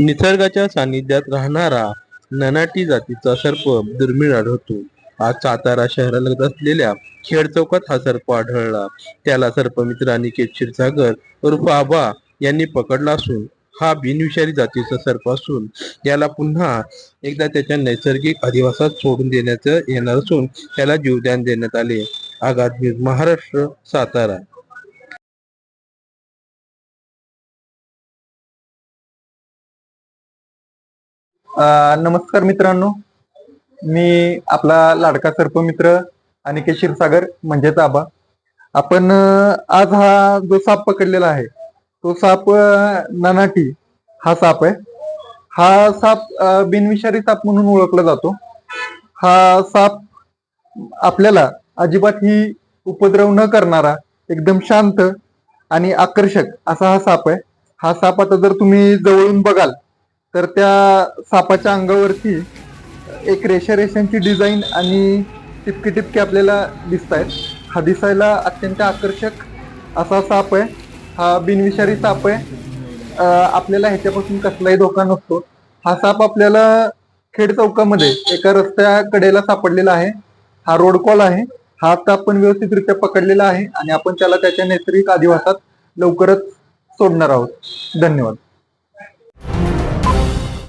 निसर्गाच्या सानिध्यात राहणारा ननाटी जातीचा सर्प दुर्मिळ आढळतो. आज सातारा शहरालगत असलेल्या खेड चौकात हा सर्प आढळला. त्याला सर्पमित्र अनिकेत क्षीरसागर उर्फ आबा यांनी पकडला असून हा बिनविषारी जातीचा सर्प असून याला पुन्हा एकदा त्याच्या नैसर्गिक अधिवासात सोडून देण्यात येणार असून त्याला जीवदान देण्यात आले. आगामी महाराष्ट्र सातारा. नमस्कार मित्रांनो. मी आपला लाडका सर्प मित्र अनिकेत क्षीरसागर म्हणजेच आबा. आपण आज हा जो साप पकडलेला आहे तो साप अ, ननाटी हा साप आहे. हा साप बिनविषारी साप म्हणून ओळखला जातो. हा साप आपल्याला अजिबात ही उपद्रव न करणारा एकदम शांत आणि आकर्षक असा हा साप आहे. हा साप आता जर तुम्ही जवळून बघाल तर त्या सापाच्या अंगावरती एक रेषा रेषांची डिझाईन आणि टिपकी टिपकी आपल्याला दिसत आहेत. हा दिसायला अत्यंत आकर्षक असा साप आहे. हा बिनविषारी साप आहे. आपल्याला ह्याच्यापासून कसलाही धोका नसतो. हा साप आपल्याला खेड चौकामध्ये एका रस्त्या कडेला सापडलेला आहे. हा रोड कॉल आहे. हा आता आपण व्यवस्थितरित्या पकडलेला आहे आणि आपण त्याला त्याच्या नैसर्गिक अधिवासात लवकरच सोडणार आहोत. धन्यवाद.